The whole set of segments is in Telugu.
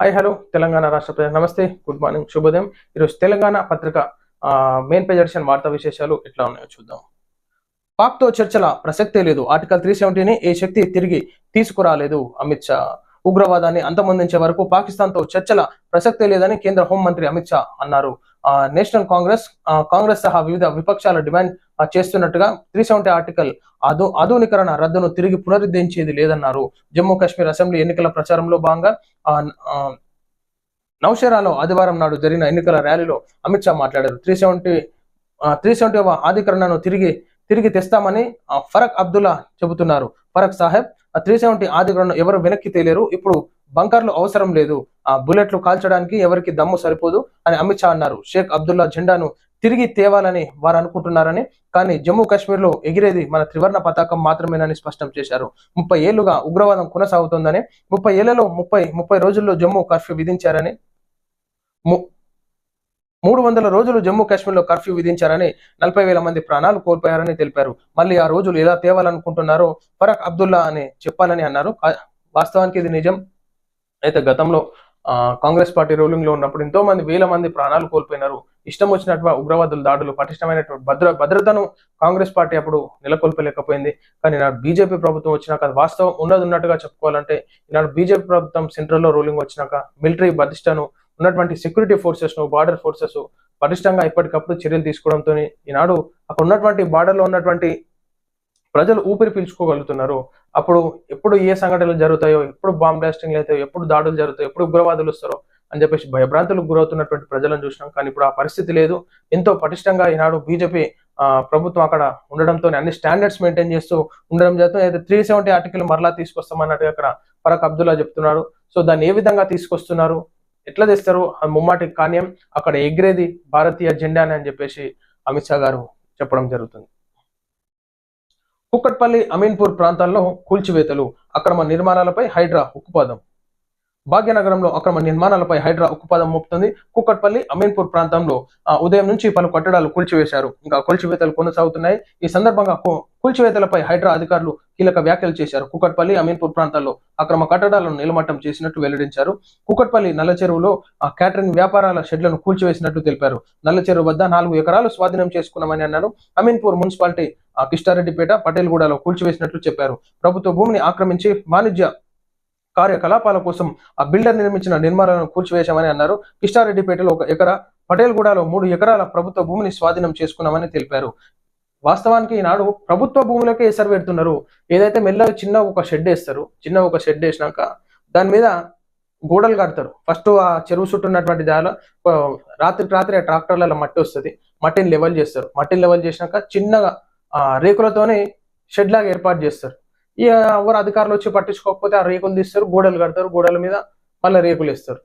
హాయ్ హలో తెలంగాణ రాష్ట్ర ప్రజలు నమస్తే గుడ్ మార్నింగ్ శుభోదయం. ఈరోజు తెలంగాణ పత్రిక మెయిన్ పేజ్ ఎడిషన్ వార్తా విశేషాలు ఎట్లా ఉన్నాయో చూద్దాం. పాక్తో చర్చల ప్రసక్తే లేదు. ఆర్టికల్ త్రీ సెవెంటీని ఏ శక్తి తిరిగి తీసుకురాలేదు అమిత్ షా. ఉగ్రవాదాన్ని అంతమొందించే వరకు పాకిస్తాన్తో చర్చల ప్రసక్తే లేదని కేంద్ర హోంమంత్రి అమిత్ షా అన్నారు. నేషనల్ కాంగ్రెస్ ఆ, కాంగ్రెస్ సహా వివిధ విపక్షాల డిమాండ్ చేస్తున్నట్టుగా త్రీ సెవెంటీ ఆర్టికల్ ఆధు ఆధునీకరణ రద్దును తిరిగి పునరుద్ధరించేది లేదన్నారు. జమ్మూ కాశ్మీర్ అసెంబ్లీ ఎన్నికల ప్రచారంలో భాగంగా నౌషేరాలో ఆదివారం నాడు జరిగిన ఎన్నికల ర్యాలీలో అమిత్ షా మాట్లాడారు. త్రీ సెవెంటీ త్రీ సెవెంటీ ఆధికరణను తిరిగి తిరిగి తెస్తామని ఫరక్ అబ్దుల్లా చెబుతున్నారు. ఫరక్ సాహెబ్ త్రీ సెవెంటీ ఆధికరణను ఎవరు వెనక్కి తేలేరు? ఇప్పుడు బంకర్లు అవసరం లేదు. ఆ బుల్లెట్లు కాల్చడానికి ఎవరికి దమ్ము సరిపోదు అని అమిత్ షా అన్నారు. షేక్ అబ్దుల్లా జెండాను తిరిగి తేవాలని వారు అనుకుంటున్నారని కానీ జమ్మూ కాశ్మీర్లో ఎగిరేది మన త్రివర్ణ పతాకం మాత్రమేనని స్పష్టం చేశారు. ముప్పై ఏళ్ళుగా ఉగ్రవాదం కొనసాగుతోందని ముప్పై ఏళ్ళలో ముప్పై ముప్పై రోజుల్లో జమ్మూ కర్ఫ్యూ విధించారని ము- మూడు వందల రోజులు జమ్మూ కాశ్మీర్లో కర్ఫ్యూ విధించారని నలభై వేల మంది ప్రాణాలు కోల్పోయారని తెలిపారు. మళ్ళీ ఆ రోజులు ఎలా తేవాలనుకుంటున్నారో ఫరక్ అబ్దుల్లా అని చెప్పాలని అన్నారు. వాస్తవానికి ఇది నిజం. అయితే గతంలో కాంగ్రెస్ పార్టీ రూలింగ్లో ఉన్నప్పుడు ఎంతో మంది వేల మంది ప్రాణాలు కోల్పోయినారు. ఇష్టం వచ్చినటువంటి ఉగ్రవాదుల దాడులు పటిష్టమైనటువంటి భద్ర భద్రతను కాంగ్రెస్ పార్టీ అప్పుడు నెలకొల్పలేకపోయింది. కానీ నాడు బీజేపీ ప్రభుత్వం వచ్చినాక అది వాస్తవం ఉన్నది ఉన్నట్టుగా చెప్పుకోవాలంటే ఈనాడు బీజేపీ ప్రభుత్వం సెంట్రల్లో రూలింగ్ వచ్చినాక మిలిటరీ బదిష్టను ఉన్నటువంటి సెక్యూరిటీ ఫోర్సెస్ను బార్డర్ ఫోర్సెస్ పటిష్టంగా ఇప్పటికప్పుడు చర్యలు తీసుకోవడంతో ఈనాడు అక్కడ ఉన్నటువంటి బార్డర్లో ఉన్నటువంటి ప్రజలు ఊపిరి పీల్చుకోగలుగుతున్నారు. అప్పుడు ఎప్పుడు ఏ సంఘటనలు జరుగుతాయో ఎప్పుడు బాంబ్ బ్లాస్టింగ్లు అవుతాయో ఎప్పుడు దాడులు జరుగుతాయో ఎప్పుడు ఉగ్రవాదులు వస్తారో అని చెప్పేసి భయభ్రాంతులకు గురవుతున్నటువంటి ప్రజలను చూసినాం. కానీ ఇప్పుడు ఆ పరిస్థితి లేదు. ఎంతో పటిష్టంగా ఈనాడు బీజేపీ ప్రభుత్వం అక్కడ ఉండడంతో అన్ని స్టాండర్డ్స్ మెయింటైన్ చేస్తూ ఉండడం జరుగుతుంది. అయితే త్రీ సెవెంటీ ఆర్టికల్ మరలా తీసుకొస్తామన్నట్టుగా అక్కడ ఫరక్ అబ్దుల్లా చెప్తున్నారు. సో దాన్ని ఏ విధంగా తీసుకొస్తున్నారు? ఎట్లా తెస్తారు? ఆ ముమ్మాటి కాన్యం అక్కడ ఎగిరేది భారతీయ జెండాని అని చెప్పేసి అమిత్ షా గారు చెప్పడం జరుగుతుంది. కుక్కట్పల్లి అమీన్పూర్ ప్రాంతాల్లో కూల్చివేతలు అక్రమ నిర్మాణాలపై హైడ్రా ఉక్కుపాదం. భాగ్యనగరంలో అక్రమ నిర్మాణాలపై హైడ్రా ఉక్కుపాదం మోపుతుంది. కుక్కట్పల్లి అమీన్పూర్ ప్రాంతంలో ఉదయం నుంచి పలు కట్టడాలు కూల్చివేశారు. ఇంకా కూల్చివేతలు కొనసాగుతున్నాయి. ఈ సందర్భంగా కూల్చివేతలపై హైడ్రా అధికారులు కీలక వ్యాఖ్యలు చేశారు. కుక్కట్పల్లి అమీన్పూర్ ప్రాంతాల్లో అక్రమ కట్టడాలను నిలమట్టం చేసినట్టు వెల్లడించారు. కుక్కట్పల్లి నల్ల చెరువులో క్యాటరింగ్ వ్యాపారాల షెడ్లను కూల్చివేసినట్టు తెలిపారు. నల్ల చెరువు వద్ద నాలుగు ఎకరాలు స్వాధీనం చేసుకున్నామని అన్నారు. అమీన్పూర్ మున్సిపాలిటీ కిష్టారెడ్డిపేట పటేల్గూడలో కూల్చివేసినట్లు చెప్పారు. ప్రభుత్వ భూమిని ఆక్రమించి వాణిజ్య కార్యకలాపాల కోసం ఆ బిల్డర్ నిర్మించిన నిర్మాణాలను కూల్చివేశామని అన్నారు. కిష్టారెడ్డిపేటలో ఒక ఎకరా పటేల్గూడలో మూడు ఎకరాల ప్రభుత్వ భూమిని స్వాధీనం చేసుకున్నామని తెలిపారు. వాస్తవానికి ఈనాడు ప్రభుత్వ భూములకే ఎసరు పెడుతున్నారు. ఏదైతే మెల్లగా చిన్న ఒక షెడ్ వేస్తారు చిన్న ఒక షెడ్ వేసినాక దాని మీద గోడలు కడతారు. ఫస్ట్ ఆ చెరువు చుట్టూ ఉన్నటువంటి దానిలో రాత్రికి రాత్రి ఆ ట్రాక్టర్లలో మట్టి వస్తుంది. మట్టిని లెవెల్ చేస్తారు. మట్టిని లెవెల్ చేసినాక చిన్నగా రేకులతోనే షెడ్ లాగా ఏర్పాటు చేస్తారు. ఇక ఎవరు అధికారులు వచ్చి పట్టించుకోకపోతే ఆ రేకులు తీస్తారు గోడలు కడతారు గోడల మీద మళ్ళీ రేకులు వేస్తారు.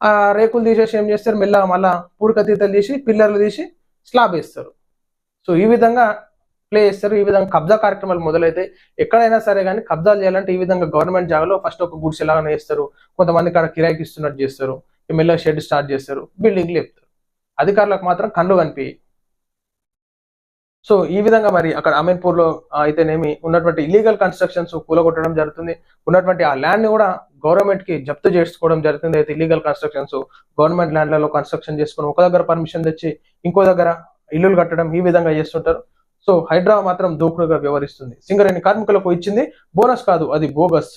ఆ రేకులు తీసేసి ఏం చేస్తారు? మెల్లగా మళ్ళీ పూడికతీతలు తీసి పిల్లర్లు తీసి స్లాబ్ వేస్తారు. సో ఈ విధంగా ప్లే చేస్తారు. ఈ విధంగా కబ్జా కార్యక్రమాలు మొదలైతే ఎక్కడైనా సరే కానీ కబ్జాలు చేయాలంటే ఈ విధంగా గవర్నమెంట్ జాగాలో ఫస్ట్ ఒక గుడ్స్ ఎలాగైనా వేస్తారు కొంతమంది కాడ కిరాయికి ఇస్తున్నట్టు చేస్తారు. మెల్లగా షెడ్ స్టార్ట్ చేస్తారు. బిల్డింగ్లు చెప్తారు అధికారులకు మాత్రం కళ్ళు కనిపించాయి సో ఈ విధంగా మరి అక్కడ అమీన్పూర్లో అయితేనేమి ఉన్నటువంటి ఇల్లీగల్ కన్స్ట్రక్షన్స్ కూలగొట్టడం జరుగుతుంది. ఉన్నటువంటి ఆ ల్యాండ్ని కూడా గవర్నమెంట్కి జప్తు చేసుకోవడం జరుగుతుంది. అయితే ఇల్లీగల్ కన్స్ట్రక్షన్స్ గవర్నమెంట్ ల్యాండ్లలో కన్స్ట్రక్షన్ చేసుకుని ఒక దగ్గర పర్మిషన్ తెచ్చి ఇంకో దగ్గర ఇల్లులు కట్టడం ఈ విధంగా చేస్తుంటారు. సో హైడ్రా మాత్రం దూకుడుగా వ్యవహరిస్తుంది. సింగరేణి కార్మికులకు ఇచ్చింది బోనస్ కాదు అది బోగస్.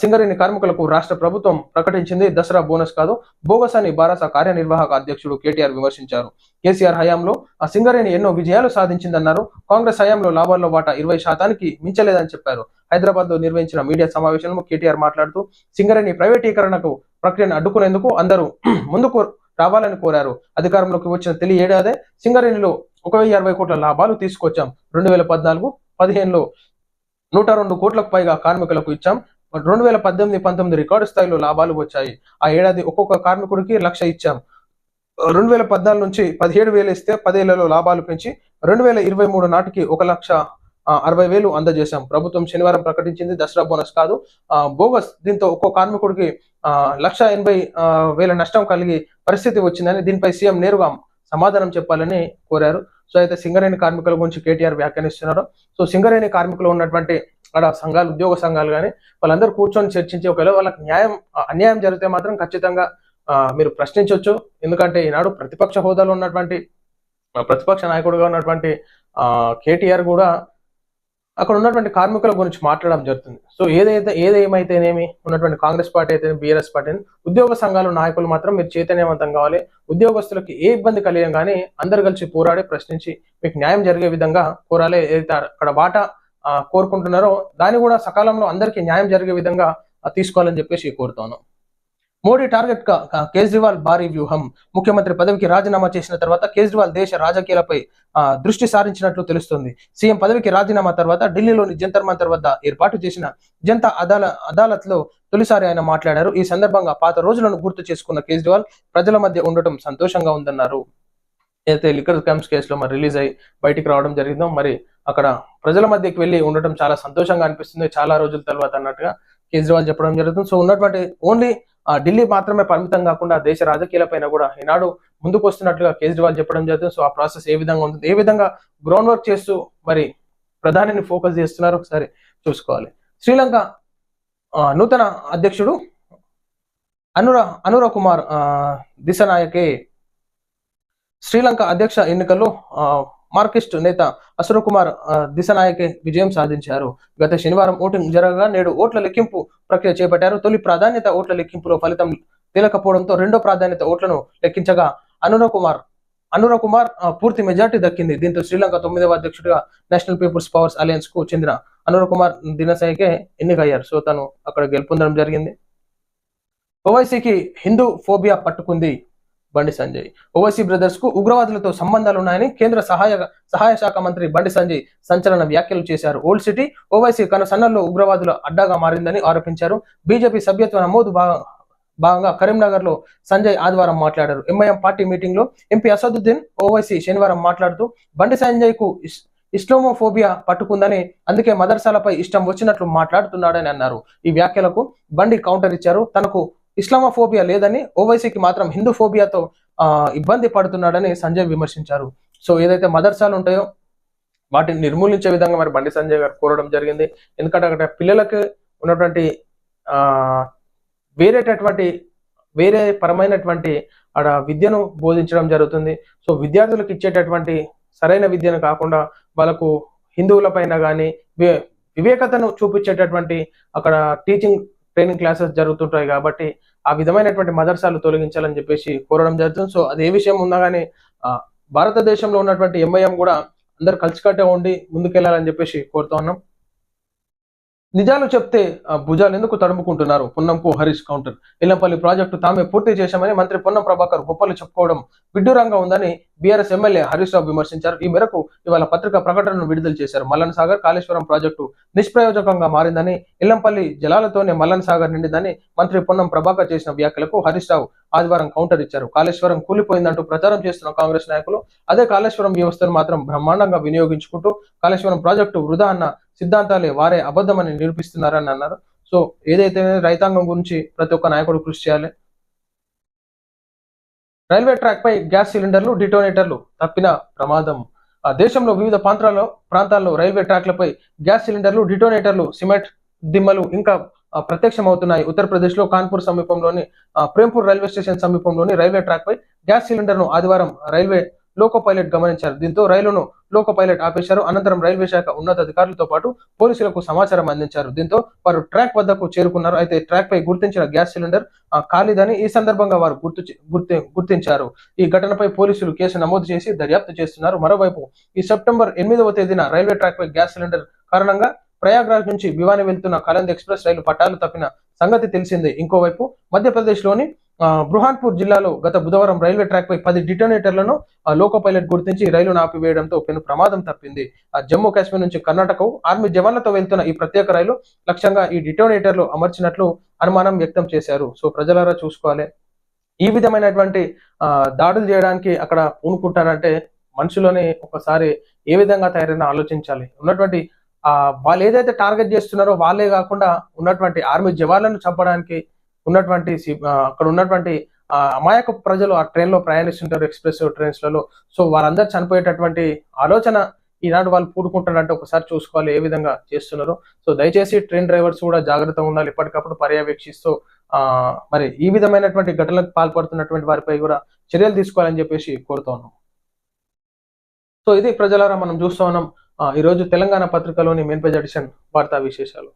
సింగరేణి కార్మికులకు రాష్ట్ర ప్రభుత్వం ప్రకటించింది. దసరా బోనస్ కాదు బోగస్ అని భారత కార్యనిర్వాహక అధ్యక్షుడు కేటీఆర్ విమర్శించారు. కేసీఆర్ హయాంలో ఆ సింగరేణి ఎన్నో విజయాలు సాధించిందన్నారు. కాంగ్రెస్ హయాంలో లాభాల్లో వాటా ఇరవై శాతానికి మించలేదని చెప్పారు. హైదరాబాద్లో నిర్వహించిన మీడియా సమావేశంలో కేటీఆర్ మాట్లాడుతూ సింగరేణి ప్రైవేటీకరణకు ప్రక్రియను అడ్డుకునేందుకు అందరూ ముందుకు రావాలని కోరారు. అధికారంలోకి వచ్చిన తొలి ఏడాదే సింగరేణిలో ఒక వెయ్యి అరవై కోట్ల లాభాలు తీసుకొచ్చాం. రెండు వేల పద్నాలుగు పదిహేనులో నూట రెండు కోట్లకు పైగా కార్మికులకు ఇచ్చాం. రెండు వేల పద్దెనిమిది పంతొమ్మిది రికార్డు స్థాయిలో లాభాలు వచ్చాయి. ఆ ఏడాది ఒక్కొక్క కార్మికుడికి లక్ష ఇచ్చాం. రెండు వేల పద్నాలుగు నుంచి పదిహేడు వేలు ఇస్తే పదేళ్ళలో లాభాలు పెంచి రెండు వేల ఇరవై మూడు నాటికి ఒక లక్ష అరవై వేలు అందజేశాం. ప్రభుత్వం శనివారం ప్రకటించింది దసరా బోనస్ కాదు. ఆ, బోగస్ దీంతో ఒక్కో కార్మికుడికి ఆ, లక్ష ఎనభై వేల నష్టం కలిగి పరిస్థితి వచ్చిందని దీనిపై సీఎం నేరుగా సమాధానం చెప్పాలని కోరారు. సో అయితే సింగరేణి కార్మికుల గురించి కేటీఆర్ వ్యాఖ్యానిస్తున్నారు. సో సింగరేణి కార్మికులు ఉన్నటువంటి అక్కడ సంఘాలు ఉద్యోగ సంఘాలు కానీ వాళ్ళందరూ కూర్చొని చర్చించి ఒకవేళ వాళ్ళకి న్యాయం అన్యాయం జరిగితే మాత్రం ఖచ్చితంగా మీరు ప్రశ్నించవచ్చు ఎందుకంటే ఈనాడు ప్రతిపక్ష హోదాలో ఉన్నటువంటి ప్రతిపక్ష నాయకుడుగా ఉన్నటువంటి కేటీఆర్ కూడా అక్కడ ఉన్నటువంటి కార్మికుల గురించి మాట్లాడడం జరుగుతుంది. సో ఏదైతే ఏదేమైతేనేమి ఉన్నటువంటి కాంగ్రెస్ పార్టీ అయితే బీఆర్ఎస్ పార్టీ ఉద్యోగ సంఘాల నాయకులు మాత్రం మీరు చైతన్యవంతం కావాలి. ఉద్యోగస్తులకి ఏ ఇబ్బంది కలిగిన కానీ అందరు కలిసి పోరాడి ప్రశ్నించి మీకు న్యాయం జరిగే విధంగా కోరాలి ఏదైతే అక్కడ వాటా కోరుకుంటున్నారో దాన్ని కూడా సకాలంలో అందరికీ న్యాయం జరిగే విధంగా తీసుకోవాలని చెప్పేసి కోరుతాను మోడీ టార్గెట్గా కేజ్రీవాల్ భారీ వ్యూహం. ముఖ్యమంత్రి పదవికి రాజీనామా చేసిన తర్వాత కేజ్రీవాల్ దేశ రాజకీయాలపై దృష్టి సారించినట్లు తెలుస్తోంది. సీఎం పదవికి రాజీనామా తర్వాత ఢిల్లీలోని జంతర్ మంతర్ వద్ద ఏర్పాటు చేసిన జనతా అదాల అదాలత్లో తొలిసారి ఆయన మాట్లాడారు. ఈ సందర్భంగా పాత రోజులను గుర్తు చేసుకున్న కేజ్రీవాల్ ప్రజల మధ్య ఉండటం సంతోషంగా ఉందన్నారు. అయితే లిక్కర్ క్రైమ్స్ కేసులో మరి రిలీజ్ అయ్యి బయటికి రావడం జరిగిందో మరి అక్కడ ప్రజల మధ్యకి వెళ్ళి ఉండటం చాలా సంతోషంగా అనిపిస్తుంది. చాలా రోజుల తర్వాత అన్నట్టుగా కేజ్రీవాల్ చెప్పడం జరుగుతుంది. సో ఉన్నటువంటి ఓన్లీ ఢిల్లీ మాత్రమే పరిమితం కాకుండా దేశ రాజకీయాలపైన కూడా ఈనాడు ముందుకు వస్తున్నట్లుగా కేజ్రీవాల్ చెప్పడం జరుగుతుంది. సో ఆ ప్రాసెస్ ఏ విధంగా ఉంటుంది ఏ విధంగా గ్రౌండ్ వర్క్ చేస్తూ మరి ప్రధానిని ఫోకస్ చేస్తున్నారు ఒకసారి చూసుకోవాలి. శ్రీలంక ఆ, నూతన అధ్యక్షుడు అనుర అనుర కుమార్ ఆ, దిశనాయకే శ్రీలంక అధ్యక్ష ఎన్నికల్లో ఆ, మార్కిస్ట్ నేత అసుర కుమార్ దిశనాయకే విజయం సాధించారు. గత శనివారం ఓటింగ్ జరగగా నేడు ఓట్ల లెక్కింపు ప్రక్రియ చేపట్టారు. తొలి ప్రాధాన్యత ఓట్ల లెక్కింపులో ఫలితం తేలకపోవడంతో రెండో ప్రాధాన్యత ఓట్లను లెక్కించగా అనుర కుమార్ అనుర కుమార్ పూర్తి మెజార్టీ దక్కింది. దీంతో శ్రీలంక తొమ్మిదవ అధ్యక్షుడిగా నేషనల్ పీపుల్స్ పవర్స్ అలయన్స్కు చెందిన అనుర కుమార్ దినసాయికే ఎన్నికయ్యారు. సో తను అక్కడ గెలుపొందడం జరిగింది. ఓవైసీకి హిందూ ఫోబియా పట్టుకుంది. బండి సంజయ్. ఓవైసీ బ్రదర్స్కు ఉగ్రవాదులతో సంబంధాలు ఉన్నాయని కేంద్ర సహాయ సహాయ శాఖ మంత్రి బండి సంజయ్ సంచలన వ్యాఖ్యలు చేశారు. ఓల్డ్ సిటీ ఓవైసీ కనసన్నల్లో ఉగ్రవాదుల అడ్డాగా మారిందని ఆరోపించారు. బీజేపీ సభ్యత్వ నమోదు భాగంగా కరీంనగర్లో సంజయ్ ఆదివారం మాట్లాడారు. ఎంఐఎం పార్టీ మీటింగ్లో ఎంపీ అసదుద్దీన్ ఓవైసీ శనివారం మాట్లాడుతూ బండి సంజయ్కు ఇస్- ఇస్లామోఫోబియా పట్టుకుందని అందుకే మదర్సాలపై ఇష్టం వచ్చినట్లు మాట్లాడుతున్నాడని అన్నారు. ఈ వ్యాఖ్యలకు బండి కౌంటర్ ఇచ్చారు. తనకు ఇస్లామోఫోబియా లేదని ఓవైసీకి మాత్రం హిందూ ఫోబియాతో ఇబ్బంది పడుతున్నాడని సంజయ్ విమర్శించారు. సో ఏదైతే మదర్సాలు ఉంటాయో వాటిని నిర్మూలించే విధంగా మరి బండి సంజయ్ గారు కోరడం జరిగింది. ఎందుకంటే అక్కడ పిల్లలకు ఉన్నటువంటి వేరేటటువంటి వేరే పరమైనటువంటి ఆడ విద్యను బోధించడం జరుగుతుంది. సో విద్యార్థులకు ఇచ్చేటటువంటి సరైన విద్యను కాకుండా వాళ్ళకు హిందువుల పైన కానీ వివేకతను చూపించేటటువంటి అక్కడ టీచింగ్ ట్రైనింగ్ క్లాసెస్ జరుగుతుంటాయి కాబట్టి ఆ విధమైనటువంటి మదర్సాలు తొలగించాలని చెప్పేసి కోరడం జరుగుతుంది. సో అది ఏ విషయం ఉన్నా ఆ, భారతదేశంలో ఉన్నటువంటి ఎంఐఎం కూడా అందరు కలిసికట్టే ఉండి ముందుకెళ్ళాలని చెప్పేసి కోరుతా ఉన్నాం. నిజాలు చెప్తే భుజాలు ఎందుకు తడుముకుంటున్నారు? పొన్నంకు హరీష్ కౌంటర్. ఇల్లంపల్లి ప్రాజెక్టు తామే పూర్తి చేశామని మంత్రి పొన్నం ప్రభాకర్ గొప్పలు చెప్పుకోవడం విడ్డూరంగా ఉందని బీఆర్ఎస్ ఎమ్మెల్యే హరీష్ రావు విమర్శించారు. ఈ మేరకు ఇవాళ పత్రికా ప్రకటనను విడుదల చేశారు. మల్లన్ సాగర్ కాళేశ్వరం ప్రాజెక్టు నిష్ప్రయోజకంగా మారిందని ఇల్లంపల్లి జలాలతోనే మల్లన్ సాగర్ నిండిందని మంత్రి పొన్నం ప్రభాకర్ చేసిన వ్యాఖ్యలకు హరీష్ రావు ఆదివారం కౌంటర్ ఇచ్చారు. కాళేశ్వరం కూలిపోయిందంటూ ప్రచారం చేస్తున్న కాంగ్రెస్ నాయకులు అదే కాళేశ్వరం వ్యవస్థను మాత్రం బ్రహ్మాండంగా వినియోగించుకుంటూ కాళేశ్వరం ప్రాజెక్టు వృధా అన్న సిద్ధాంతాలే వారే అబద్ధమని నిరూపిస్తున్నారని అన్నారు. సో ఏదైతే రైతాంగం గురించి ప్రతి ఒక్క నాయకుడు కృషి చేయాలి రైల్వే ట్రాక్ పై గ్యాస్ సిలిండర్లు డిటోనేటర్లు తప్పిన ప్రమాదం. ఆ దేశంలో వివిధ ప్రాంతాల్లో ప్రాంతాల్లో రైల్వే ట్రాక్లపై గ్యాస్ సిలిండర్లు డిటోనేటర్లు సిమెంట్ దిమ్మలు ఇంకా ప్రత్యక్షమవుతున్నాయి. ఉత్తరప్రదేశ్లో కాన్పూర్ సమీపంలోని ప్రేంపూర్ రైల్వే స్టేషన్ సమీపంలోని రైల్వే ట్రాక్ పై గ్యాస్ సిలిండర్ను ఆదివారం రైల్వే లోకో పైలట్ గమనించారు. దీంతో రైలును లోకో పైలట్ ఆపేశారు. అనంతరం రైల్వే శాఖ ఉన్నతాధికారులతో పాటు పోలీసులకు సమాచారం అందించారు. దీంతో వారు ట్రాక్ వద్దకు చేరుకున్నారు. అయితే ట్రాక్ పై గుర్తించిన గ్యాస్ సిలిండర్ ఖాళీదని ఈ సందర్భంగా వారు గుర్తు గుర్తించారు. ఈ ఘటనపై పోలీసులు కేసు నమోదు చేసి దర్యాప్తు చేస్తున్నారు. మరోవైపు ఈ సెప్టెంబర్ ఎనిమిదవ తేదీన రైల్వే ట్రాక్ పై గ్యాస్ సిలిండర్ కారణంగా ప్రయాగ్రాజ్ నుంచి భివాని వెళ్తున్న కలంద్ ఎక్స్ప్రెస్ రైలు పట్టాలు తప్పిన సంగతి తెలిసిందే. ఇంకోవైపు మధ్యప్రదేశ్లోని బృహాన్పూర్ జిల్లాలో గత బుధవారం రైల్వే ట్రాక్ పై పది డిటోనేటర్లను ఆ, లోకో పైలట్ గుర్తించి రైలు ఆపివేయడంతో పెను ప్రమాదం తప్పింది. ఆ జమ్మూ కాశ్మీర్ నుంచి కర్ణాటకకు ఆర్మీ జవాన్లతో వెళ్తున్న ఈ ప్రత్యేక రైలు లక్ష్యంగా ఈ డిటోనేటర్లు అమర్చినట్లు అనుమానం వ్యక్తం చేశారు. సో ప్రజలారా చూసుకోవాలి. ఈ విధమైనటువంటి దాడులు చేయడానికి అక్కడ పూనుకుంటారంటే మనుషులని ఒకసారి ఏ విధంగా తయారైనా ఆలోచించాలి. ఉన్నటువంటి వాళ్ళు ఏదైతే టార్గెట్ చేస్తున్నారో వాళ్ళే కాకుండా ఉన్నటువంటి ఆర్మీ జవాన్లను చంపడానికి ఉన్నటువంటి సి- అక్కడ ఉన్నటువంటి అమాయక ప్రజలు ఆ ట్రైన్లో ప్రయాణిస్తుంటారు ఎక్స్ప్రెస్ ట్రైన్స్లలో. సో వారందరూ చనిపోయేటటువంటి ఆలోచన ఈనాడు వాళ్ళు పూడుకుంటారంటే ఒకసారి చూసుకోవాలి ఏ విధంగా చేస్తున్నారు. సో దయచేసి ట్రైన్ డ్రైవర్స్ కూడా జాగ్రత్తగా ఉండాలి. ఎప్పటికప్పుడు పర్యవేక్షిస్తూ ఆ మరి ఈ విధమైనటువంటి ఘటనలకు పాల్పడుతున్నటువంటి వారిపై కూడా చర్యలు తీసుకోవాలని చెప్పేసి కోరుతా ఉన్నాం. సో ఇది ప్రజలారా మనం చూస్తూ ఉన్నాం. ఈరోజు ఈ రోజు తెలంగాణ పత్రికలోని మెయిన్ పేజ్ ఎడిషన్ వార్తా విశేషాలు.